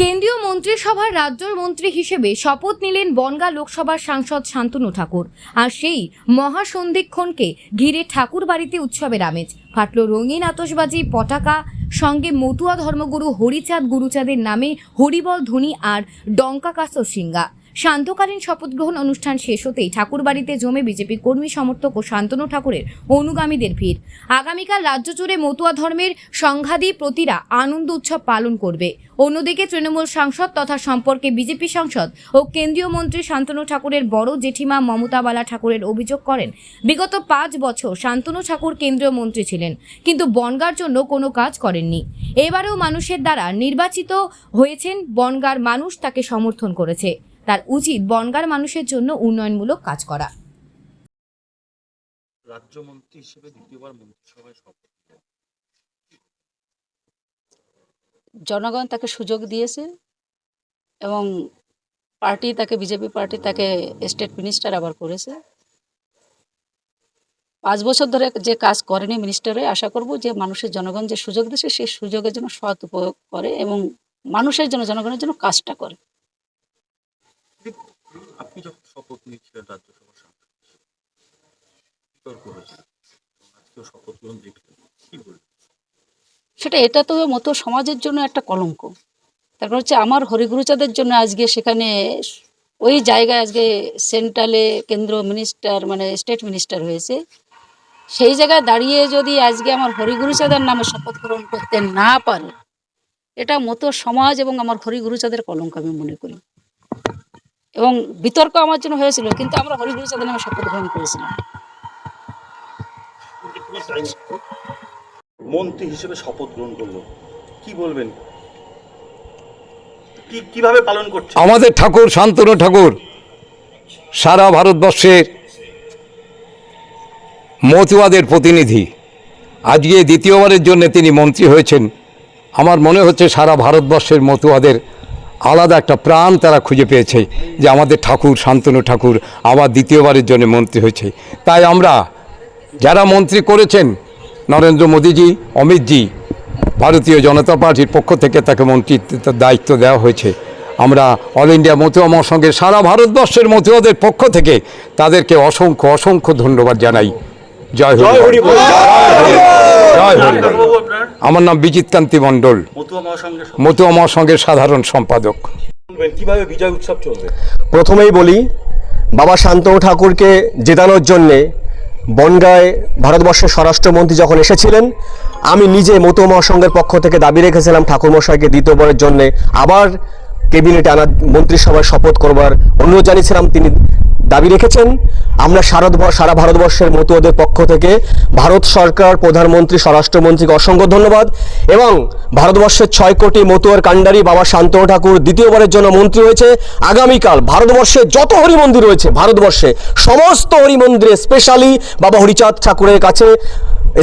কেন্দ্রীয় মন্ত্রিসভার রাজ্য মন্ত্রী হিসেবে শপথ নিলেন বনগা লোকসভার সাংসদ শান্তনু ঠাকুর। আর সেই মহাসন্ধিক্ষণকে ঘিরে ঠাকুর বাড়িতে উৎসবের আমেজ। ফাটল রঙিন আতসবাজি পটাকা সঙ্গে মতুয়া ধর্মগুরু হরিচাঁদ গুরুচাঁদের নামে হরিবল ধনী আর ডঙ্কা কাস সিঙ্গা। শান্তকালীন শপথ গ্রহণ অনুষ্ঠান শেষ হতেই ঠাকুরবাড়িতে জমে বিজেপি কর্মী সমর্থক ও শান্তনু ঠাকুরের অনুগামীদের ভিড়। আগামীকাল রাজ্য জুড়ে মতুয়া ধর্মের সংঘাদি প্রতিরা আনন্দ উৎসব পালন করবে। অন্যদিকে তৃণমূল সাংসদ তথা সম্পর্কে বিজেপি সাংসদ ও কেন্দ্রীয় মন্ত্রী শান্তনু ঠাকুরের বড় জেঠিমা মমতা বালা ঠাকুরের অভিযোগ করেন, বিগত পাঁচ বছর শান্তনু ঠাকুর কেন্দ্রীয় মন্ত্রী ছিলেন, কিন্তু বনগার জন্য কোনো কাজ করেননি। এবারেও মানুষের দ্বারা নির্বাচিত হয়েছেন বনগার মানুষ তাকে সমর্থন করেছে। তার উচিত বনগার মানুষের জন্য উন্নয়নমূলক কাজ করা। রাজ্যমন্ত্রী হিসেবে দ্বিতীয়বার মন্ত্রিসভায় শপথ জনগণ তাকে সুযোগ দিয়েছে এবং পার্টি তাকে বিজেপি পার্টি তাকে স্টেট মিনিস্টার আবার করেছে। পাঁচ বছর ধরে যে কাজ করেনি মিনিস্টারে আশা করব যে মানুষের জনগণ যে সুযোগ দিয়েছে সেই সুযোগের জন্য সৎ উপয়োগ করে এবং মানুষের জন্য জনগণের জন্য কাজটা করে। আপনি যখন শপথ নিয়েছিলেন রাজ্যসভার সাংসদ বিতর্ক হয়েছিল আজকেও শপথ গ্রহণ দেখলেন কি বলবেন? সেটা এটা তো মতো সমাজের জন্য একটা কলঙ্ক। তারপর হচ্ছে আমার হরিগুরুচাঁদের জন্য আজকে সেখানে ওই জায়গায় আজকে সেন্ট্রালে কেন্দ্র মিনিস্টার মানে স্টেট মিনিস্টার হয়েছে। সেই জায়গায় দাঁড়িয়ে যদি আজকে আমার হরিগুরুচাঁদের নামে শপথ গ্রহণ করতে না পারে, এটা মতো সমাজ এবং আমার হরিগুরুচাঁদের কলঙ্ক আমি মনে করি। এবং বিতর্ক আমার জন্য হয়েছিল কিন্তু আমরা হরিগুরুচাঁদের নামে শপথ গ্রহণ করেছিলাম। মন্ত্রী হিসেবে শপথ গ্রহণ করল। কি বলবেন? কীভাবে পালন করছে আমাদের ঠাকুর শান্তনু ঠাকুর সারা ভারতবর্ষের মতুয়াদের প্রতিনিধি। আজকে দ্বিতীয়বারের জন্য তিনি মন্ত্রী হয়েছেন। আমার মনে হচ্ছে সারা ভারতবর্ষের মতুয়াদের আলাদা একটা প্রাণ তারা খুঁজে পেয়েছে যে আমাদের ঠাকুর শান্তনু ঠাকুর আবার দ্বিতীয়বারের জন্য মন্ত্রী হয়েছে। তাই আমরা যারা মন্ত্রী করেছেন নরেন্দ্র মোদীজি অমিতজি ভারতীয় জনতা পার্টির পক্ষ থেকে তাকে মন্ত্রিত্বের দায়িত্ব দেওয়া হয়েছে। আমরা অল ইন্ডিয়া মতুয়া মহাসংঘের সারা ভারতবর্ষের মতুয়াদের পক্ষ থেকে তাদেরকে অসংখ্য অসংখ্য ধন্যবাদ জানাই। জয় হরি আমার নাম বিজিত কান্তি মণ্ডল। মতুয়া মহাসংঘের সাধারণ সম্পাদক। কীভাবে বিজয় উৎসব চলবে? প্রথমেই বলি বাবা শান্তনু ঠাকুরকে জেতানোর জন্যে বনগাঁয় ভারতবর্ষের স্বরাষ্ট্রমন্ত্রী যখন এসেছিলেন আমি নিজে মতো মহাসংঘের পক্ষ থেকে দাবি রেখেছিলাম ঠাকুরমশাইকে দ্বিতীয়বারের জন্যে আবার কেবিনেটে আনা মন্ত্রিসভায় শপথ করবার অনুরোধ জানিয়েছিলাম। তিনি দাবি রেখেছেন। আমরা সারা সারা ভারতবর্ষের মতুয়াদের পক্ষ থেকে ভারত সরকার, প্রধানমন্ত্রী, স্বরাষ্ট্রমন্ত্রীকে অসংখ্য ধন্যবাদ এবং ভারতবর্ষের ছয় কোটি মতুয়ার কাণ্ডারি বাবা শান্তনু ঠাকুর দ্বিতীয়বারের জন্য মন্ত্রী হয়েছে। আগামীকাল ভারতবর্ষে যত হরি মন্দির রয়েছে, ভারতবর্ষে সমস্ত হরি মন্দিরে স্পেশালি বাবা হরিচাঁদ ঠাকুরের কাছে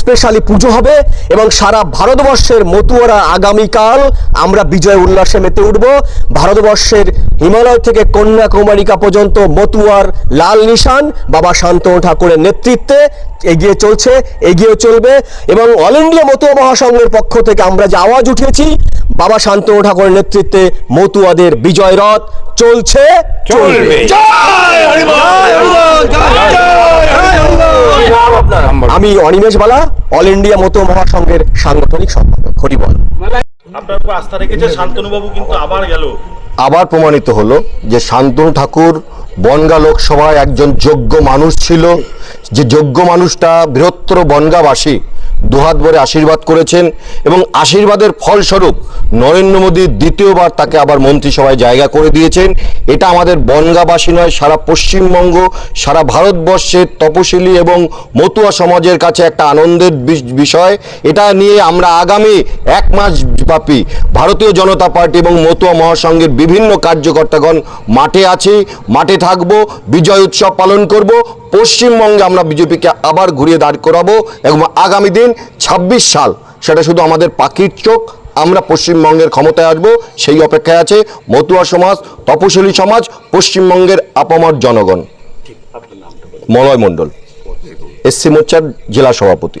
স্পেশালি পুজো হবে এবং সারা ভারতবর্ষের মতুয়ারা আগামীকাল আমরা বিজয় উল্লাসে মেতে উঠব। ভারতবর্ষের হিমালয় থেকে কন্যাকুমারিকা পর্যন্ত মতুয়ার লাল নিশান বাবা শান্তনু ঠাকুরের নেতৃত্বে এগিয়ে চলছে এগিয়ে চলবে এবং অল ইন্ডিয়া মতুয়া মহাসংঘের পক্ষ থেকে আমরা যে আওয়াজ উঠেছি বাবা শান্তনু ঠাকুরের নেতৃত্বে মতুয়াদের বিজয় রথ চলছে চলবে। আমি অনিমেষ বালা অল ইন্ডিয়া মতুয়া মহাসংঘের সাংগঠনিক সম্পাদক হরিবল। আপনার উপর আস্থা রেখেছে শান্তনু বাবু কিন্তু আবার গেল। আবার প্রমাণিত হলো যে শান্তনু ঠাকুর বনগা লোকসভায় একজন যোগ্য মানুষ ছিল। যে যোগ্য মানুষটা বৃহত্তর বনগাবাসী দুহাত ভরে আশীর্বাদ করেছেন এবং আশীর্বাদের ফলস্বরূপ নরেন্দ্র মোদী দ্বিতীয়বার তাকে আবার মন্ত্রিসভায় জায়গা করে দিয়েছেন। এটা আমাদের বনগাবাসী নয়, সারা পশ্চিমবঙ্গ, সারা ভারতবর্ষের তপশিলি এবং মতুয়া সমাজের কাছে একটা আনন্দের বিষয়। এটা নিয়ে আমরা আগামী এক মাস ব্যাপী ভারতীয় জনতা পার্টি এবং মতুয়া মহাসংঘের বিভিন্ন কার্যকর্তাগণ মাঠে আছি, মাঠে থাকব, বিজয় উৎসব পালন করব। পশ্চিমবঙ্গে আমরা বিজেপিকে আবার ঘুরিয়ে দাঁড় করাবো এবং আগামী দিন ২৬ সাল সেটা শুধু আমাদের পাখির চোখ আমরা পশ্চিমবঙ্গের ক্ষমতায় আসব সেই অপেক্ষায় আছে মতুয়া সমাজ তপশিলি সমাজ পশ্চিমবঙ্গের আপামর জনগণ। মলয় মণ্ডল এসসি মোর্চার জেলা সভাপতি।